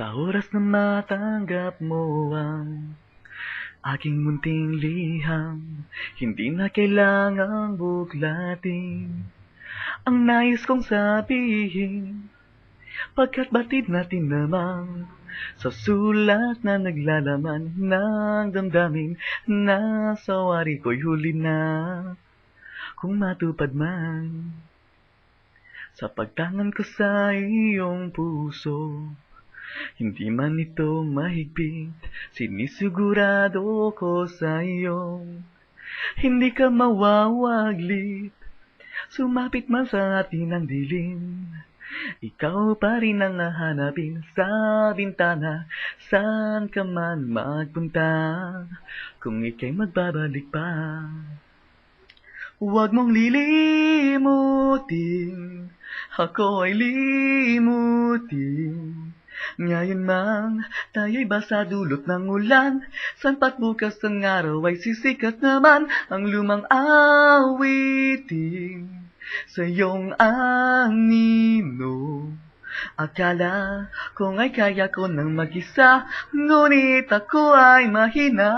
Sa oras na matanggap mo ang aking munting liham, hindi na kailangang buklatin ang nais kong sabihin. Pagkat batid natin namang sa sulat na naglalaman ng damdamin na sa wari ko'y huli na kung matupad man. Sa pagtangan ko sa iyong puso, hindi man ito mahigpit, sinisigurado ko sa iyo. Hindi ka mawawaglit, sumapit man sa atin ang dilim. Ikaw pa rin ang hahanapin sa bintana, saan ka man magpunta, kung ika'y magbabalik pa. Huwag mong lilimutin, ako ay limutin. Ngayon mang tayo'y basa dulot ng ulan, San pat bukas ang araw ay sisikat naman ang lumang awitin sa iyong anino. Akala kong ay kaya ko nang mag-isa, ngunit ako ay mahina.